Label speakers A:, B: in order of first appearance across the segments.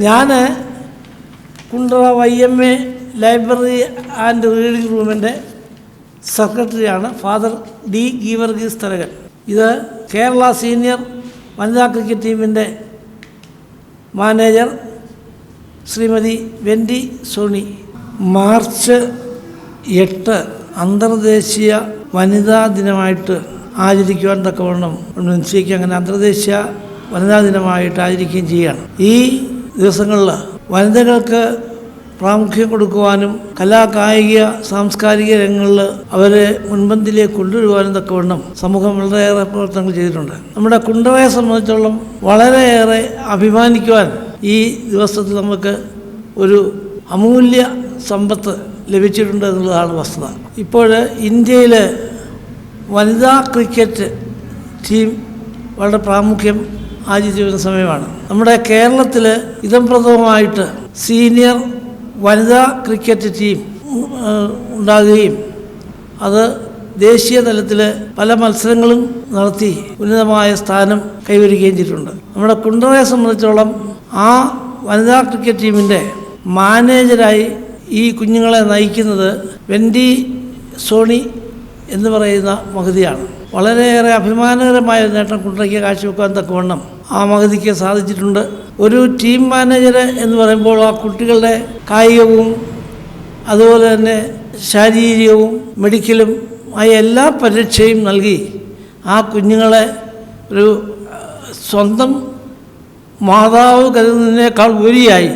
A: ഞാൻ Kundara Y M A library and reading റൂമിന്റെ സെക്രട്ടറിയാണ്. Father D Geevarghese Tharakan. ഇത് കേരള സീനിയർ വനിതാ ക്രിക്കറ്റ് ടീമിന്റെ manager Shrimati Wendy Sony. March എട്ട് അന്തർദേശീയ വനിതാ ദിനമായിട്ട് ആചരിക്കുവാൻ തക്കവണ്ണം നിശ്ചയിക്കുക. അങ്ങനെ അന്തർദേശീയ വനിതാ ദിനമായിട്ട് ആചരിക്കുകയും ചെയ്യുകയാണ്. ഈ ദിവസങ്ങളിൽ വനിതകൾക്ക് പ്രാമുഖ്യം കൊടുക്കുവാനും കലാ കായിക സാംസ്കാരിക രംഗങ്ങളിൽ അവരെ മുൻപന്തിയിലേക്ക് കൊണ്ടുവരുവാനും തക്കവണ്ണം സമൂഹം വളരെയേറെ പ്രവർത്തനങ്ങൾ ചെയ്തിട്ടുണ്ട്. നമ്മുടെ കുണ്ടറയെ സംബന്ധിച്ചോളം വളരെയേറെ അഭിമാനിക്കുവാൻ ഈ ദിവസത്തിൽ നമുക്ക് ഒരു അമൂല്യ സമ്പത്ത് ലഭിച്ചിട്ടുണ്ട് എന്നുള്ളതാണ് വസ്തുത. ഇപ്പോൾ ഇന്ത്യയിൽ വനിതാ ക്രിക്കറ്റ് ടീം വളരെ പ്രാമുഖ്യം വരുന്ന സമയമാണ്. നമ്മുടെ കേരളത്തിൽ ഇതം പ്രഥമമായിട്ട് സീനിയർ വനിതാ ക്രിക്കറ്റ് ടീം ഉണ്ടാകുകയും അത് ദേശീയ തലത്തിൽ പല മത്സരങ്ങളും നടത്തി ഉന്നതമായ സ്ഥാനം കൈവരിക്കുകയും ചെയ്തിട്ടുണ്ട്. നമ്മുടെ കുണ്ടറയെ സംബന്ധിച്ചോളം ആ വനിതാ ക്രിക്കറ്റ് ടീമിന്റെ മാനേജരായി ഈ കുഞ്ഞുങ്ങളെ നയിക്കുന്നത് വെൻഡി സോണി എന്ന് പറയുന്ന മഹതിയാണ്. വളരെയേറെ അഭിമാനകരമായ നേട്ടം കുണ്ടറയ്ക്ക് കാഴ്ചവെക്കാൻ തക്കവണ്ണം ആ മഹതിക്ക് സാധിച്ചിട്ടുണ്ട്. ഒരു ടീം മാനേജർ എന്ന് പറയുമ്പോൾ ആ കുട്ടികളുടെ കായികവും അതുപോലെ തന്നെ ശാരീരികവും മെഡിക്കലും ആയ എല്ലാ പരീക്ഷയും നൽകി ആ കുഞ്ഞുങ്ങളെ ഒരു സ്വന്തം മാതാവ് കരുതുന്നതിനേക്കാൾ ഉപരിയായി.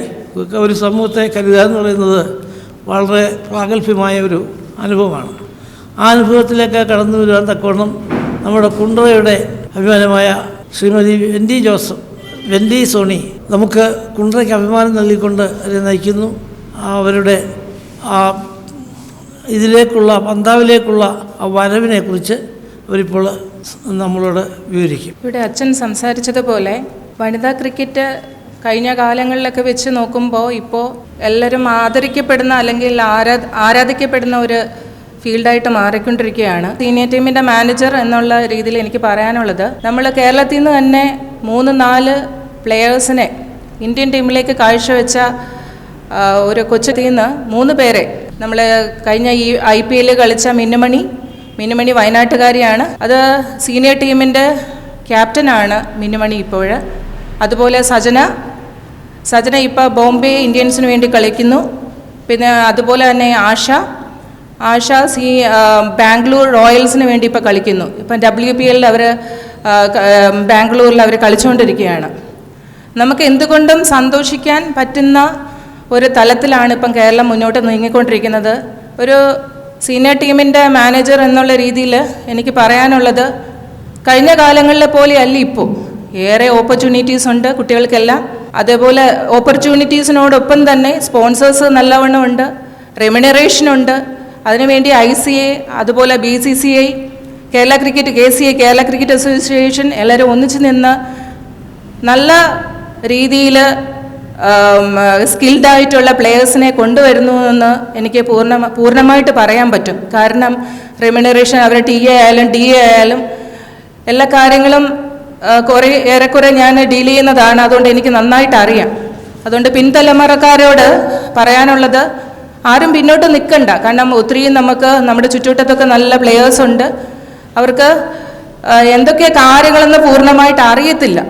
A: ഒരു സമൂഹത്തെ കരുതുക എന്ന് പറയുന്നത് വളരെ പ്രാഗൽഭ്യമായ ഒരു അനുഭവമാണ്. ആ അനുഭവത്തിലേക്ക് കടന്നു വരുവാൻ തക്കവണ്ണം നമ്മുടെ കുണ്ടറയുടെ അഭിമാനമായ Shrimati Wendy Joseph Wendy Sony നമുക്ക് കുണ്ടറയ്ക്ക് അഭിമാനം നൽകിക്കൊണ്ട് അവരെ നയിക്കുന്നു. അവരുടെ ആ ഇതിലേക്കുള്ള പന്താവിലേക്കുള്ള ആ വരവിനെക്കുറിച്ച് അവരിപ്പോൾ നമ്മളോട് വിവരിക്കും.
B: ഇവിടെ അച്ഛൻ സംസാരിച്ചതുപോലെ വനിതാ ക്രിക്കറ്റ് കഴിഞ്ഞ കാലങ്ങളിലൊക്കെ വെച്ച് നോക്കുമ്പോൾ ഇപ്പോൾ എല്ലാവരും ആദരിക്കപ്പെടുന്ന അല്ലെങ്കിൽ ആരാ ആരാധിക്കപ്പെടുന്ന ഒരു ഫീൽഡായിട്ട് മാറിക്കൊണ്ടിരിക്കുകയാണ്. സീനിയർ ടീമിന്റെ മാനേജർ എന്നുള്ള രീതിയിൽ എനിക്ക് പറയാനുള്ളത് നമ്മൾ കേരളത്തിൽ നിന്ന് തന്നെ മൂന്ന് നാല് പ്ലെയേഴ്സിനെ ഇന്ത്യൻ ടീമിലേക്ക് കാഴ്ചവെച്ച ഒരു കൊച്ചു നിന്ന് മൂന്ന് പേരെ നമ്മൾ കഴിഞ്ഞ ഈ ഐ പി എല്ലിൽ കളിച്ച മിന്നുമണി മിന്നുമണി വയനാട്ടുകാരിയാണ്. അത് സീനിയർ ടീമിന്റെ ക്യാപ്റ്റനാണ് മിന്നുമണി ഇപ്പോൾ അതുപോലെ സജന സജന ഇപ്പോൾ ബോംബെ ഇന്ത്യൻസിന് വേണ്ടി കളിക്കുന്നു. പിന്നെ അതുപോലെ തന്നെ ആശ ആശ സി ബാംഗ്ലൂർ റോയൽസിന് വേണ്ടി ഇപ്പോൾ കളിക്കുന്നു. ഇപ്പം ഡബ്ല്യു പി എല്ലിൽ അവർ ബാംഗ്ലൂരിൽ അവർ കളിച്ചുകൊണ്ടിരിക്കുകയാണ് നമുക്ക് എന്തുകൊണ്ടും സന്തോഷിക്കാൻ പറ്റുന്ന ഒരു തലത്തിലാണ് ഇപ്പം കേരളം മുന്നോട്ട് നീങ്ങിക്കൊണ്ടിരിക്കുന്നത്. ഒരു സീനിയർ ടീമിന്റെ മാനേജർ എന്നുള്ള രീതിയിൽ എനിക്ക് പറയാനുള്ളത് കഴിഞ്ഞ കാലങ്ങളിലെ പോലെയല്ല ഇപ്പോൾ ഏറെ ഓപ്പർച്യൂണിറ്റീസ് ഉണ്ട് കുട്ടികൾക്കെല്ലാം. അതേപോലെ ഓപ്പർച്യൂണിറ്റീസിനോടൊപ്പം തന്നെ സ്പോൺസേഴ്സ് നല്ലവണ്ണം ഉണ്ട്. റെമിനറേഷൻ ഉണ്ട്. അതിനുവേണ്ടി ഐ സി എ അതുപോലെ B C C I Kerala cricket K C I Kerala cricket association എല്ലാവരും ഒന്നിച്ചു നിന്ന് നല്ല രീതിയിൽ സ്കിൽഡ് ആയിട്ടുള്ള പ്ലെയേഴ്സിനെ കൊണ്ടുവരുന്നു എന്ന് എനിക്ക് പൂർണ പൂർണമായിട്ട് പറയാൻ പറ്റും. കാരണം റെമ്യൂണറേഷൻ അവരെ ടി എ ആയാലും ഡി എ ആയാലും എല്ലാ കാര്യങ്ങളും കുറേ ഏറെക്കുറെ ഞാൻ ഡീൽ ചെയ്യുന്നതാണ്. അതുകൊണ്ട് എനിക്ക് നന്നായിട്ട് അറിയാം. അതുകൊണ്ട് പിൻതലമുറക്കാരോട് പറയാനുള്ളത് ആരും പിന്നോട്ട് നിൽക്കണ്ട. കാരണം ഒത്തിരിയും നമുക്ക് നമ്മുടെ ചുറ്റുവട്ടത്തൊക്കെ നല്ല പ്ലെയേഴ്സ് ഉണ്ട്. അവർക്ക് എന്തൊക്കെ കാര്യങ്ങളെന്ന് പൂർണമായിട്ട് അറിയത്തില്ല.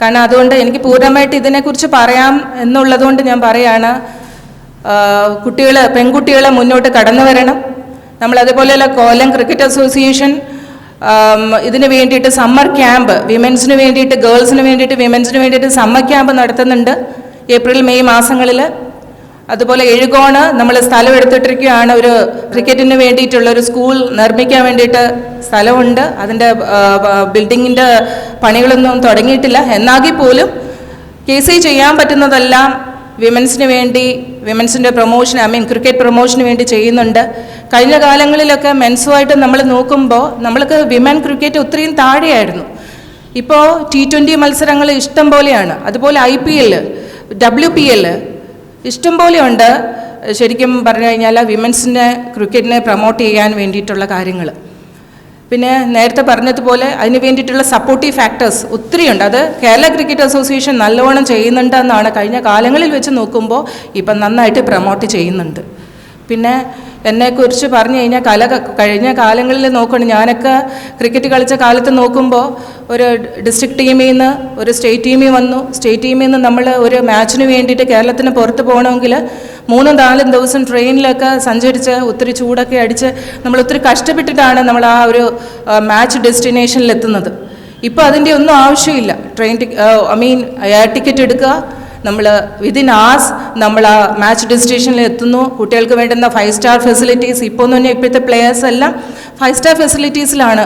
B: കാരണം അതുകൊണ്ട് എനിക്ക് പൂർണമായിട്ട് ഇതിനെക്കുറിച്ച് പറയാം എന്നുള്ളതുകൊണ്ട് ഞാൻ പറയാണ് കുട്ടികൾ പെൺകുട്ടികളെ മുന്നോട്ട് കടന്നു വരണം. നമ്മൾ അതുപോലെയുള്ള കോലം ക്രിക്കറ്റ് അസോസിയേഷൻ ഇതിന് വേണ്ടിയിട്ട് സമ്മർ ക്യാമ്പ് വിമൻസിന് വേണ്ടിയിട്ട് ഗേൾസിന് വേണ്ടിയിട്ട് വിമൻസിന് വേണ്ടിയിട്ട് സമ്മർ ക്യാമ്പ് നടത്തുന്നുണ്ട്. ഏപ്രിൽ മെയ് മാസങ്ങളിൽ അതുപോലെ എഴുകോണ് നമ്മൾ സ്ഥലം എടുത്തിട്ടിരിക്കുകയാണ്. ഒരു ക്രിക്കറ്റിന് വേണ്ടിയിട്ടുള്ള ഒരു സ്കൂൾ നിർമ്മിക്കാൻ വേണ്ടിയിട്ട് സ്ഥലമുണ്ട്. അതിന്റെ ബിൽഡിങ്ങിന്റെ പണികളൊന്നും തുടങ്ങിയിട്ടില്ല. എന്നാകി പോലും കെ സി ചെയ്യാൻ പറ്റുന്നതെല്ലാം വിമൻസിന് വേണ്ടി വിമൻസിന്റെ പ്രൊമോഷൻ ഐ മീൻ ക്രിക്കറ്റ് പ്രൊമോഷന് വേണ്ടി ചെയ്യുന്നുണ്ട്. കഴിഞ്ഞ കാലങ്ങളിലൊക്കെ മെൻസുമായിട്ട് നമ്മൾ നോക്കുമ്പോൾ നമ്മൾക്ക് വിമൻ ക്രിക്കറ്റ് ഒത്തിരിയും താഴെയായിരുന്നു. ഇപ്പോൾ ടി ട്വന്റി മത്സരങ്ങൾ ഇഷ്ടം പോലെയാണ്. അതുപോലെ I P L W P L ഇഷ്ടം ഉണ്ട് ശരിക്കും പറഞ്ഞു കഴിഞ്ഞാൽ വിമൻസിനെ ക്രിക്കറ്റിനെ പ്രൊമോട്ട് ചെയ്യാൻ വേണ്ടിയിട്ടുള്ള കാര്യങ്ങൾ പിന്നെ നേരത്തെ പറഞ്ഞതുപോലെ അതിന് വേണ്ടിയിട്ടുള്ള സപ്പോർട്ടീവ് ഫാക്ടേഴ്സ് ഒത്തിരിയുണ്ട്. അത് കേരള ക്രിക്കറ്റ് അസോസിയേഷൻ നല്ലവണ്ണം ചെയ്യുന്നുണ്ടെന്നാണ് കഴിഞ്ഞ കാലങ്ങളിൽ വെച്ച് നോക്കുമ്പോൾ ഇപ്പം നന്നായിട്ട് പ്രൊമോട്ട് ചെയ്യുന്നുണ്ട്. പിന്നെ എന്നെക്കുറിച്ച് പറഞ്ഞു കഴിഞ്ഞാൽ കല കഴിഞ്ഞ കാലങ്ങളിൽ നോക്കണം ഞാനൊക്കെ ക്രിക്കറ്റ് കളിച്ച കാലത്ത് നോക്കുമ്പോൾ ഒരു ഡിസ്ട്രിക്ട് ടീമിൽ നിന്ന് ഒരു സ്റ്റേറ്റ് ടീമിൽ വന്നു. സ്റ്റേറ്റ് ടീമിൽ നിന്ന് നമ്മൾ ഒരു മാച്ചിന് വേണ്ടിയിട്ട് കേരളത്തിന് പുറത്ത് പോകണമെങ്കിൽ മൂന്നും നാലും ദിവസം ട്രെയിനിലൊക്കെ സഞ്ചരിച്ച് ഒത്തിരി ചൂടൊക്കെ അടിച്ച് നമ്മൾ ഒത്തിരി കഷ്ടപ്പെട്ടിട്ടാണ് നമ്മൾ ആ ഒരു മാച്ച് ഡെസ്റ്റിനേഷനിൽ എത്തുന്നത്. ഇപ്പോൾ അതിന്റെ ഒന്നും ആവശ്യമില്ല. Train I mean air ticket എടുക്കുക. നമ്മൾ വിതിൻ ആസ് നമ്മൾ ആ മാച്ച് ഡെസ്റ്റിനേഷനിൽ എത്തുന്നു. കുട്ടികൾക്ക് വേണ്ടുന്ന ഫൈവ് സ്റ്റാർ ഫെസിലിറ്റീസ് ഇപ്പോൾ പറഞ്ഞാൽ ഇപ്പോഴത്തെ പ്ലെയേഴ്സ് എല്ലാം ഫൈവ് സ്റ്റാർ ഫെസിലിറ്റീസിലാണ്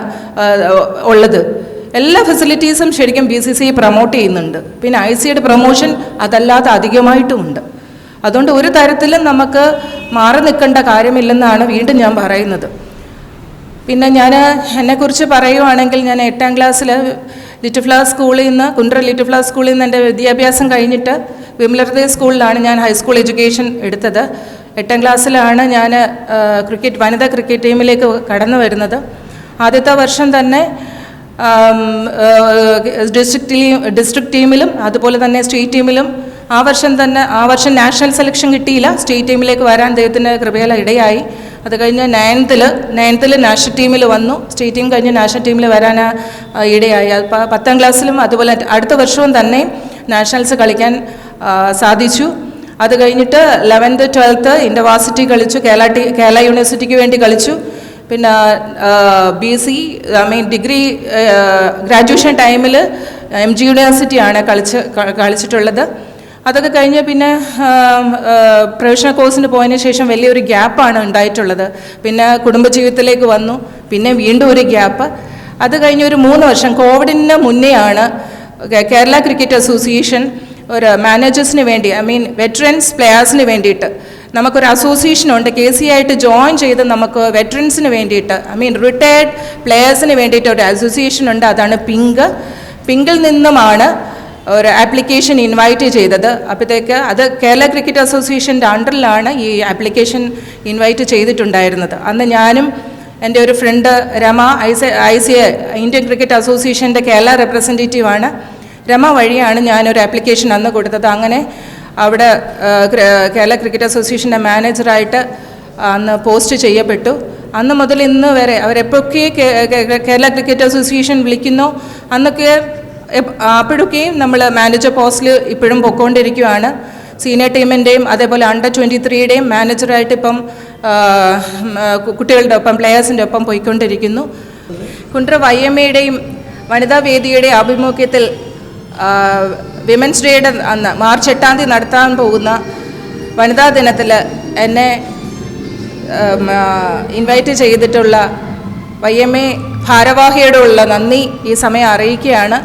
B: ഉള്ളത്. എല്ലാ ഫെസിലിറ്റീസും ശരിക്കും ബി സി സി പ്രൊമോട്ട് ചെയ്യുന്നുണ്ട്. പിന്നെ ഐ സിയുടെ പ്രൊമോഷൻ അതല്ലാതെ അധികമായിട്ടുമുണ്ട്. അതുകൊണ്ട് ഒരു തരത്തിലും നമുക്ക് മാറി നിൽക്കേണ്ട കാര്യമില്ലെന്നാണ് വീണ്ടും ഞാൻ പറയുന്നത്. പിന്നെ ഞാൻ എന്നെക്കുറിച്ച് പറയുവാണെങ്കിൽ ഞാൻ എട്ടാം ക്ലാസ്സിൽ ലിറ്റിൽ ഫ്ലവർ സ്കൂളിൽ നിന്ന് കുണ്ട്ര ലിറ്റിൽ ഫ്ലവർ സ്കൂളിൽ നിന്ന് എന്റെ വിദ്യാഭ്യാസം കഴിഞ്ഞിട്ട് വിമലഹൃദയ സ്കൂളിലാണ് ഞാൻ ഹൈസ്കൂൾ എഡ്യൂക്കേഷൻ എടുത്തത്. എട്ടാം ക്ലാസ്സിലാണ് ഞാൻ ക്രിക്കറ്റ് വനിതാ ക്രിക്കറ്റ് ടീമിലേക്ക് കടന്നു വരുന്നത്. ആദ്യത്തെ വർഷം തന്നെ ഡിസ്ട്രിക്ട് ടീം ഡിസ്ട്രിക്ട് ടീമിലും അതുപോലെ തന്നെ സ്റ്റേറ്റ് ടീമിലും ആ വർഷം തന്നെ ആ വർഷം നാഷണൽ സെലക്ഷൻ കിട്ടിയില്ല. സ്റ്റേറ്റ് ടീമിലേക്ക് വരാൻ ദൈവത്തിന്റെ കൃപയാൽ ഇടയായി. അത് കഴിഞ്ഞ് നയൻത്തിൽ നയൻത്തിൽ നാഷണൽ ടീമിൽ വന്നു. സ്റ്റേറ്റ് ടീം കഴിഞ്ഞ് നാഷണൽ ടീമിൽ വരാൻ ഇടയായി. പത്താം ക്ലാസ്സിലും അതുപോലെ അടുത്ത വർഷവും തന്നെ നാഷണൽസ് കളിക്കാൻ സാധിച്ചു. അത് കഴിഞ്ഞിട്ട് ലെവൻത്ത് ട്വൽത്ത് ഇന്റർവാസിറ്റി കളിച്ചു. കേരള ടീ കേരള യൂണിവേഴ്സിറ്റിക്ക് വേണ്ടി കളിച്ചു. പിന്നെ B C I mean degree graduation ടൈമിൽ എം ജി യൂണിവേഴ്സിറ്റിയാണ് കളിച്ച് കളിച്ചിട്ടുള്ളത്. അതൊക്കെ കഴിഞ്ഞ് പിന്നെ പ്രൊഫഷണൽ കോഴ്സിന് പോയതിന് ശേഷം വലിയൊരു ഗ്യാപ്പാണ് ഉണ്ടായിട്ടുള്ളത്. പിന്നെ കുടുംബജീവിതത്തിലേക്ക് വന്നു. പിന്നെ വീണ്ടും ഒരു ഗ്യാപ്പ്. അത് കഴിഞ്ഞ് ഒരു മൂന്ന് വർഷം കോവിഡിന് മുന്നെയാണ് കേരള ക്രിക്കറ്റ് അസോസിയേഷൻ ഒരു മാനേജേഴ്സിന് വേണ്ടി ഐ മീൻ വെറ്ററൻസ് പ്ലെയേഴ്സിന് വേണ്ടിയിട്ട് നമുക്കൊരു അസോസിയേഷൻ ഉണ്ട്. കെ സി ആയിട്ട് ജോയിൻ ചെയ്ത് നമുക്ക് വെറ്ററൻസിന് വേണ്ടിയിട്ട് ഐ മീൻ റിട്ടയർഡ് പ്ലെയേഴ്സിന് വേണ്ടിയിട്ട് ഒരു അസോസിയേഷൻ ഉണ്ട്. അതാണ് പിങ്ക്. പിങ്കിൽ നിന്നുമാണ് ഒരു ആപ്ലിക്കേഷൻ ഇൻവൈറ്റ് ചെയ്തത്. അപ്പോഴത്തേക്ക് അത് കേരള ക്രിക്കറ്റ് അസോസിയേഷന്റെ അണ്ടറിലാണ് ഈ ആപ്ലിക്കേഷൻ ഇൻവൈറ്റ് ചെയ്തിട്ടുണ്ടായിരുന്നത്. അന്ന് ഞാനും എന്റെ ഒരു friend Rama I C I C Indian cricket അസോസിയേഷന്റെ കേരള റെപ്രസെന്റേറ്റീവാണ് രമ വഴിയാണ് ഞാനൊരു ആപ്ലിക്കേഷൻ അന്ന് കൊടുത്തത്. അങ്ങനെ അവിടെ കേരള ക്രിക്കറ്റ് അസോസിയേഷന്റെ മാനേജറായിട്ട് അന്ന് പോസ്റ്റ് ചെയ്യപ്പെട്ടു. അന്ന് മുതൽ ഇന്ന് വരെ അവരെപ്പോഴൊക്കെ കേരള ക്രിക്കറ്റ് അസോസിയേഷൻ വിളിക്കുന്നു. അന്നൊക്കെ അപ്പോഴൊക്കെയും നമ്മൾ മാനേജർ പോസ്റ്റിൽ ഇപ്പോഴും പൊക്കോണ്ടിരിക്കുകയാണ് സീനിയർ ടീമിന്റെയും അതേപോലെ അണ്ടർ ട്വന്റി ത്രീയുടെയും മാനേജറായിട്ട് ഇപ്പം കുട്ടികളുടെ ഒപ്പം പ്ലെയേഴ്സിന്റെ ഒപ്പം പോയിക്കൊണ്ടിരിക്കുന്നു. കുണ്ട്ര വൈ എം എയുടെയും വനിതാ വേദിയുടെ ആഭിമുഖ്യത്തിൽ വിമൻസ് ഡേയുടെ അന്ന് മാർച്ച് എട്ടാം തീയതി നടത്താൻ പോകുന്ന വനിതാ ദിനത്തിൽ എന്നെ ഇൻവൈറ്റ് ചെയ്തിട്ടുള്ള വൈ എം എ ഭാരവാഹിയോടുള്ള നന്ദി ഈ സമയം അറിയിക്കുകയാണ്.